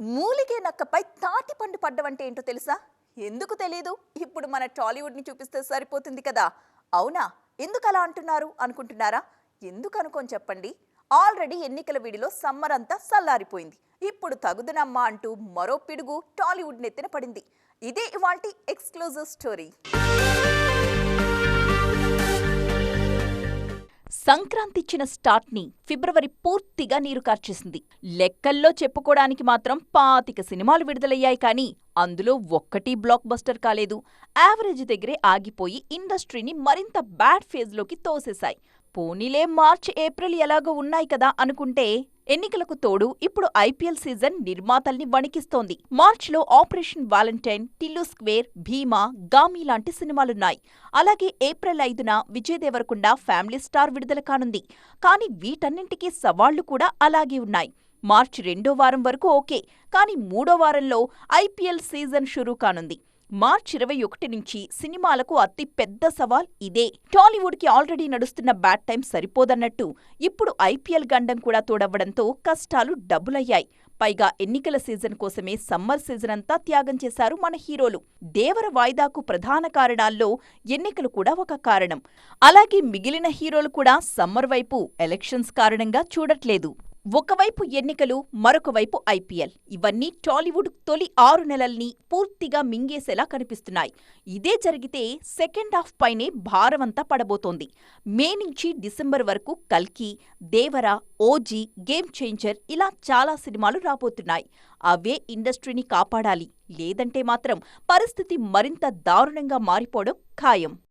మూలిగే నక్కపై తాటి పండు పడ్డమంటే ఏంటో తెలుసా? ఎందుకు తెలీదు? ఇప్పుడు మన టాలీవుడ్ని చూపిస్తే సరిపోతుంది కదా. అవునా? ఎందుకు అలా అంటున్నారు? అనుకుంటున్నారా? ఎందుకు అనుకోని చెప్పండి. ఆల్రెడీ ఎన్నికల వీడిలో సమ్మర్ అంతా సల్లారిపోయింది. ఇప్పుడు తగుదనమ్మా అంటూ మరో పిడుగు టాలీవుడ్ నెత్తిన పడింది. ఇదే ఇవాల్టి ఎక్స్క్లూజివ్ స్టోరీ. సంక్రాంతి ఇచ్చిన స్టార్ట్ని ఫిబ్రవరి పూర్తిగా నీరు కార్చేసింది లెక్కల్లో చెప్పుకోవడానికి మాత్రం పాతిక సినిమాలు విడుదలయ్యాయి కానీ అందులో ఒక్కటి బ్లాక్ బస్టర్ కాలేదు. యావరేజ్ దగ్గరే ఆగిపోయి ఇండస్ట్రీని మరింత బ్యాడ్ ఫేజ్లోకి తోసేశాయి. పోనీలే మార్చ్ ఏప్రిల్ ఎలాగో ఉన్నాయి కదా అనుకుంటే ఎన్నికలకు తోడు ఇప్పుడు ఐపీఎల్ సీజన్ నిర్మాతల్ని వణికిస్తోంది. మార్చ్లో operation valentine Tillu square Bhimaa Gaami లాంటి సినిమాలున్నాయి. అలాగే ఏప్రిల్ ఐదున విజయ్ దేవరకొండ ఫ్యామిలీ స్టార్ విడుదల కానుంది. కానీ వీటన్నింటికీ సవాళ్ళు కూడా అలాగే ఉన్నాయి. మార్చి రెండో వారం వరకు ఓకే కానీ మూడో వారంలో ఐపీఎల్ సీజన్ షురూ కానుంది. మార్చి ఇరవై ఒకటి నుంచి సినిమాలకు అతి పెద్ద సవాల్ ఇదే. టాలీవుడ్కి ఆల్రెడీ నడుస్తున్న బ్యాడ్ టైం సరిపోదన్నట్టు. ఇప్పుడు ఐపీఎల్ గండం కూడా తోడవ్వడంతో కష్టాలు డబ్బులయ్యాయి పైగా ఎన్నికల సీజన్ కోసమే సమ్మర్ సీజన్ అంతా త్యాగం చేశారు మన హీరోలు. దేవర వాయిదాకు ప్రధాన కారణాల్లో ఎన్నికలు కూడా ఒక కారణం. అలాగే మిగిలిన హీరోలు కూడా సమ్మర్ వైపు ఎలక్షన్స్ కారణంగా చూడట్లేదు. ఒకవైపు ఎన్నికలు మరొక వైపు ఐపీఎల్ ఇవన్నీ టాలీవుడ్ తొలి ఆరు నెలల్ని పూర్తిగా మింగేసేలా కనిపిస్తున్నాయి. ఇదే జరిగితే సెకండ్ హాఫ్ పైనే భారమంతా పడబోతోంది. మే నుంచి డిసెంబర్ వరకు కల్కి దేవర ఓజీ గేమ్ చేంజర్ ఇలా చాలా సినిమాలు రాబోతున్నాయి. అవే ఇండస్ట్రీని కాపాడాలి. లేదంటే మాత్రం పరిస్థితి మరింత దారుణంగా మారిపోవడం ఖాయం.